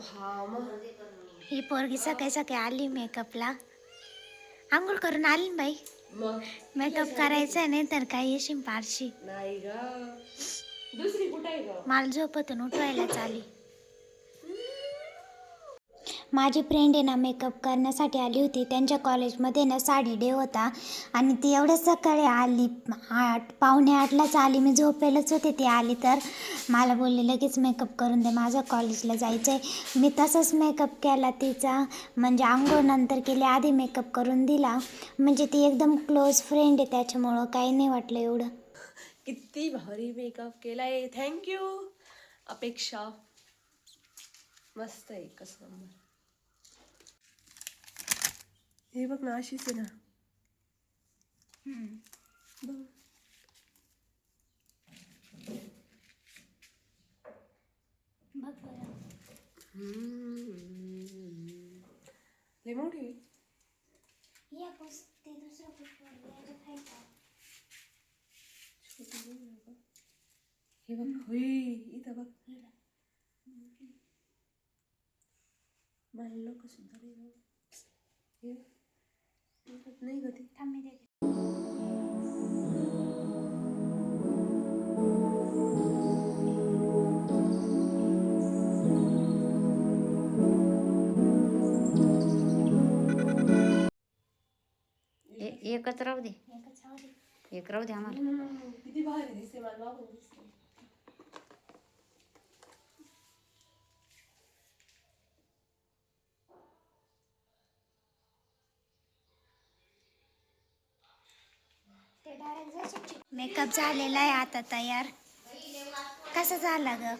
हा मग ही पोरगी सकाळी सकाळी आली मेकअपला. आंघोळ करून आली ना बाई. मग? मेकअप करायचा नाही तर काय येशील पारशी. नाही ग. दुसरी कुठे आहे ग? मला झोपतून उठवायला चाली. माझी फ्रेंड आहे ना मेकअप करण्यासाठी आली होती. त्यांच्या कॉलेजमध्ये ना साडी डे होता. आणि ती एवढ्या सकाळी आली आठ पावणे आठलाच आली. मी झोपेलच होते ती आली तर. मला बोलली लगेच मेकअप करून दे माझं कॉलेजला जायचं आहे मी तसंच मेकअप केला तिचा. म्हणजे आंघोळ नंतर केली आधी मेकअप करून दिला. म्हणजे ती एकदम क्लोज फ्रेंड आहे त्याच्यामुळं काही नाही वाटलं एवढं. किती भारी मेकअप केला आहे थँक्यू अपेक्षा. मस्त आहे कसं नंबर हे बघ ना अशीच आहे ना बघ. बघ. लय मोठी आहे. या दुसरं? छोटी बघ ना. हे बघ होय इथं बघ मला लोक सुद्धा नाही गं. हे नाही ग ती थांब मी देते. ए- एकच राहू दे एकच राहू दे. एक राहू दे आम्हाला किती भारी दिसते मला मागून दिसते मेकअप झालेला आहे आता तयार. कसं झाला ग?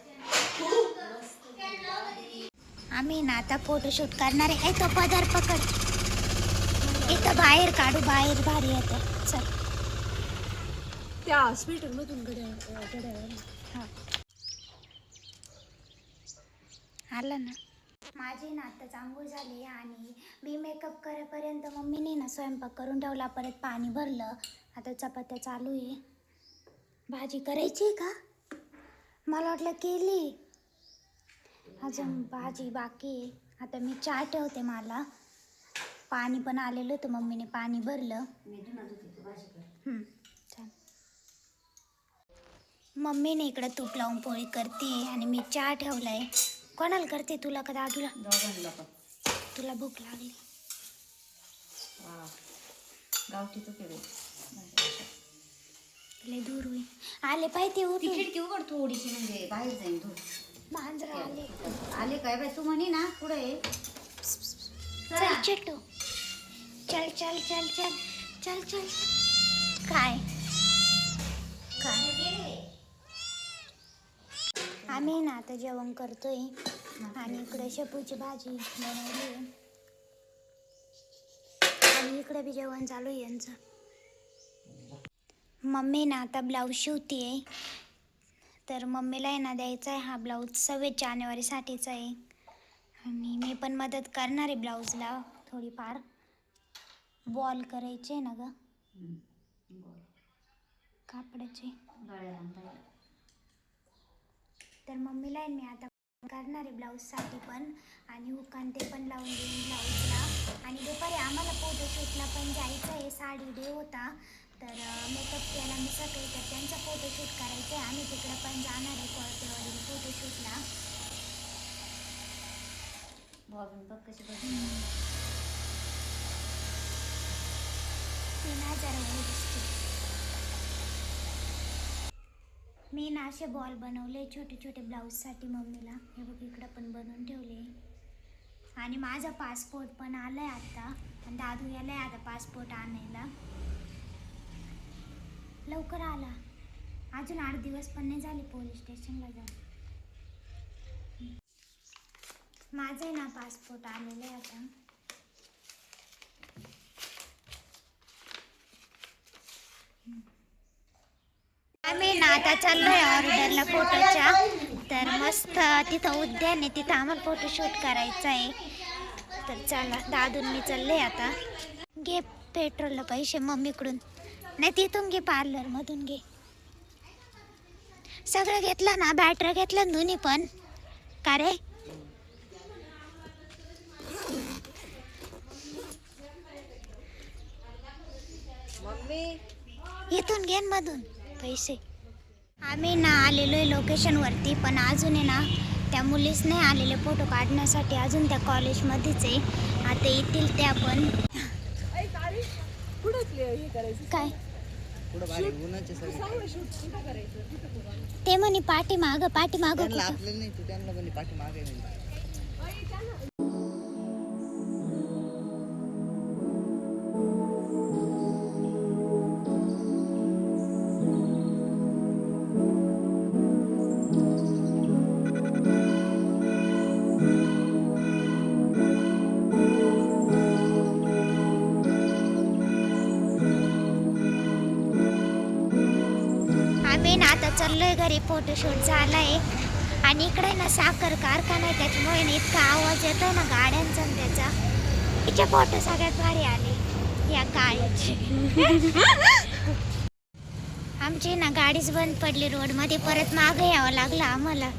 आम्ही ना आता फोटोशूट करणार आहे. तो पदार पकड. इथं बाहेर काढू बाहेर भारी येतं चल. त्या हॉस्पिटल मधून घड्याळ घड्याळ हा. आलं ना. माझी ना आताच आंघोळ झाली आणि मी मेकअप करेपर्यंत मम्मीने ना स्वयंपाक करून ठेवला. परत पाणी भरलं. आता चपात्या चालू आहे. भाजी करायची आहे का? मला वाटलं केली. अजून भाजी बाकी आहे. आता मी चहा ठेवते मला. पाणी पण आलेलं होतं मम्मीने पाणी भरलं. हं, मम्मीने इकडं तूप लावून पोळी करते आणि मी चहा ठेवलाय. कोणाला करते तुला का दादूला? दोघांना पण. तुला भूक लागली. गावठी तू केले. लय दूर होईल. आले पाहिजे ती उठून खिडकी उघड थोडीशी? म्हणजे बाहेर जाईन धूर मांजर आले. आले काय बाई? तू म्हणे ना पुढे ये. चल चिट्टू चल चल चल चल. चल चल. काय? काय? आम्ही ना आता जेवण करतोय. आणि इकडे शेपूची भाजी बनवली आहे. आणि इकडे बी जेवण चालू आहे यांचं. मम्मी ना आता ब्लाऊज शिवतीये. तर मम्मीला आहे ना द्यायचा आहे हा ब्लाऊज. सव्वीस जानेवारीसाठीचा आहे. आणि मी पण मदत करणार आहे ब्लाऊजला. थोडीफार. बॉल करायचे ना ग. कापडाचे. तर मम्मीला आहे मी आता करणार आहे ब्लाऊजसाठी पण. आणि हुकान ते पण लावून देईन ब्लाऊजला. आणि दुपारी आम्हाला फोटोशूटला पण जायचं आहे साडी डे होता. तर मेकअप केला मी सकाळी तर त्यांचा फोटोशूट करायचं आहे आम्ही तिकडे पण जाणार आहे कोळपेवाडीला फोटोशूटला बघ कशी बघ तीन हजार वाली दिसते मी ना असे बॉल बनवले छोटे छोटे ब्लाऊजसाठी मम्मीला. हे बघ इकडं पण बनवून ठेवले. आणि माझा पासपोर्ट पण आलाय आता. आणि दादू गेलाय आता पासपोर्ट आणायला. लवकर आला. अजून आठ दिवस पण नाही झाले पोलीस स्टेशनला जाऊन. माझं आहे ना पासपोर्ट आलेलं आहे आता. आम्ही ना आता चाललोय ऑर्डरला फोटोच्या. तर मस्त तिथं उद्यान आहे तिथं आम्हाला फोटोशूट करायचं आहे. तर चला दादून मी चालले आता. घे पेट्रोलला पैसे मम्मीकडून. नाही तिथून घे पार्लरमधून घे. सगळं घेतलं ना बॅटर घेतलं दोन्ही पण. का रे? इथून घे मधून पैसे. आम्ही ना आलेलो आहे लोकेशनवरती पण अजून आहे ना त्या मुलीच नाही आलेले फोटो काढण्यासाठी. अजून त्या कॉलेजमध्येच आहे. आता येतील ते आपण काय? ते म्हणे पाठी माग पाठी माग आपल्याला नाही तू त्यांना पण पाठी मागे आम्ही ना आता चाललोय घरी फोटोशूट झालाय आणि इकडे ना साखर कारखाना आहे त्याच्यामुळे ना इतका आवाज येतोय ना गाड्यांचा त्याचा. तिचे फोटो सगळ्यात भारी आले या काळीचे. आमची ना गाडीच बंद पडली रोडमध्ये परत मागे यावं लागलं आम्हाला.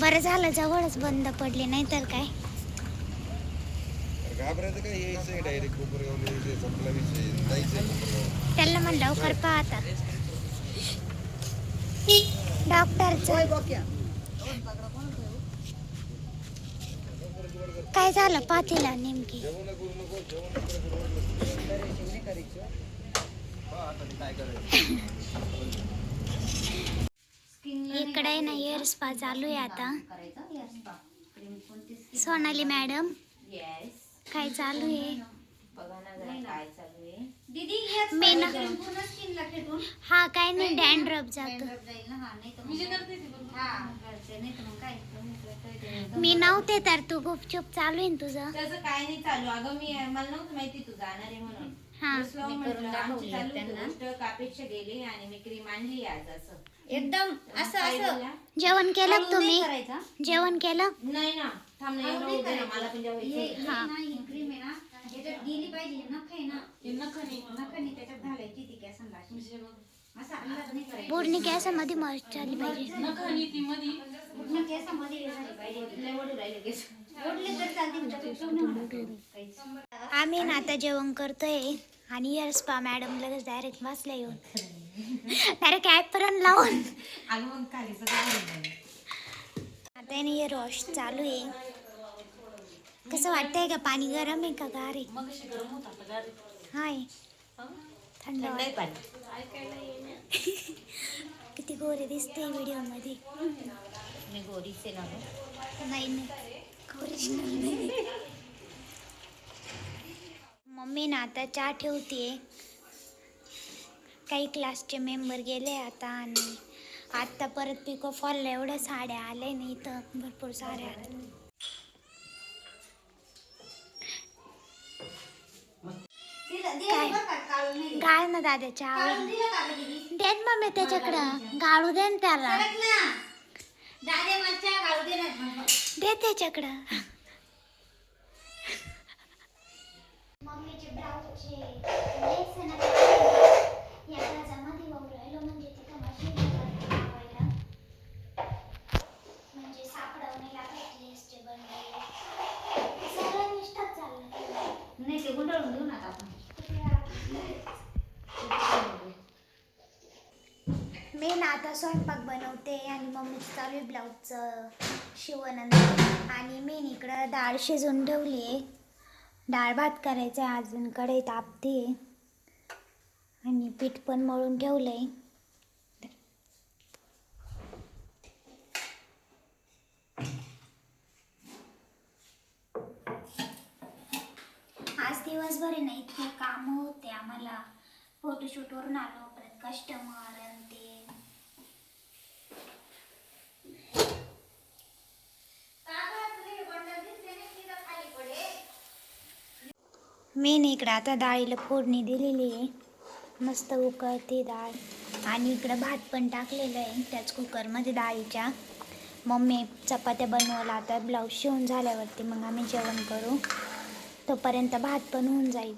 बरं झालं जवळच बंद पडली नाही तर काय त्याला म्हणलं लवकर पाहता डॉक्टरचं. काय झालं पातीला नेमकी? इकडे ना हेअर स्पा चालू आहे आता. सोनाली मॅडम काय चालू आहे. दीदी पूर्ण स्किनला खेटून हा काय नाही डॅन्ड्रफ जातो. Dandruff जाईल ना हा नाही तर मग हा करते नाही तर मग काय मी नव्हते तर तू गुपचूप चालू आहे ना तुझं. त्याचं काय नाही चालू. अगं मी मला नव्हतं माहिती तू जाणार आहे म्हणून. हा. बसलो मी म्हटलं, करून आमची दाखवली चालू होती त्यांना. गोष्ट कापेक्षा गेली आणि मी क्रीम आणली आज असं. एकदम असं काय असं. बोलला? जेवण केलं का तुम्ही? करायचं. जेवण केलं? नाही ना थांब ना हळू एवढं नाही होतं ना करायचं. मला पण जेवायचं होतं. ना, ही क्रीम आहे ना. याच्यात गेली पाहिजे हे नख आहे ना हे नखं नाही. नखाने त्याच्यात घालायची ती केसांना अशी. असं अंदाज नाही करायचा. पूर्ण केसामध्ये मर्च झाली पाहिजे. पूर्ण केसामध्ये हे झाली पाहिजे. लय ओढू राहिले केस ओढले तर चालतील त्यापेक्षा नाही होणार काहीच. आम्ही ना आता जेवण करतोय आणि स्पा मॅडम लगेच डायरेक्ट बसला येऊन. डायरेक्ट ॲपरन लावून. अगं मग खाली सगळं आवरून जाईल. आता याने हेअर वॉश चालू आहे. कसं वाटतंय का? पाणी गरम आहे का गार आहे? मग अशी गरम होत आता गार हाय. थंड आहे पाणी. किती गोरे दिसते व्हिडिओमध्ये मी गोरीचे ना. नाही नाही. मम्मी ना आता चहा ठेवते. काही क्लासचे मेंबर गेले आता आणि आत्ता परत पिको फॉलला एवढ्या साड्या आल्या नाही इथं भरपूर साड्या. आल्या दिलं- दिलं काय? बरं का? काढून नाही दिलं. गाळ ना दादाच्या? देन मम्मी त्याच्याकडं गाळू दे ना. त्याला. दे त्याच्याकडं. आता स्वयंपाक बनवते आणि मम्मीचं चालू आहे ब्लाऊजचं शिवणं आणि मी इकडं डाळ शिजवून ठेवली आहे. डाळ भात करायचं आहे अजून कडे तापते. आणि पीठ पण मळून ठेवलं आहे आज दिवसभर आहे ना इतके काम होते आम्हाला. फोटोशूटवरून आलो परत कस्टमर आणि ते मी इकडं आता डाळीला फोडणी दिलेली आहे. मस्त उकळते डाळ. आणि इकडं भात पण टाकलेलं आहे. त्याच कुकरमध्ये डाळीच्या. मम्मी चपात्या बनवायला आता ब्लाऊज शिवून झाल्यावरती मग आम्ही जेवण करू. तोपर्यंत भात पण होऊन जाईल.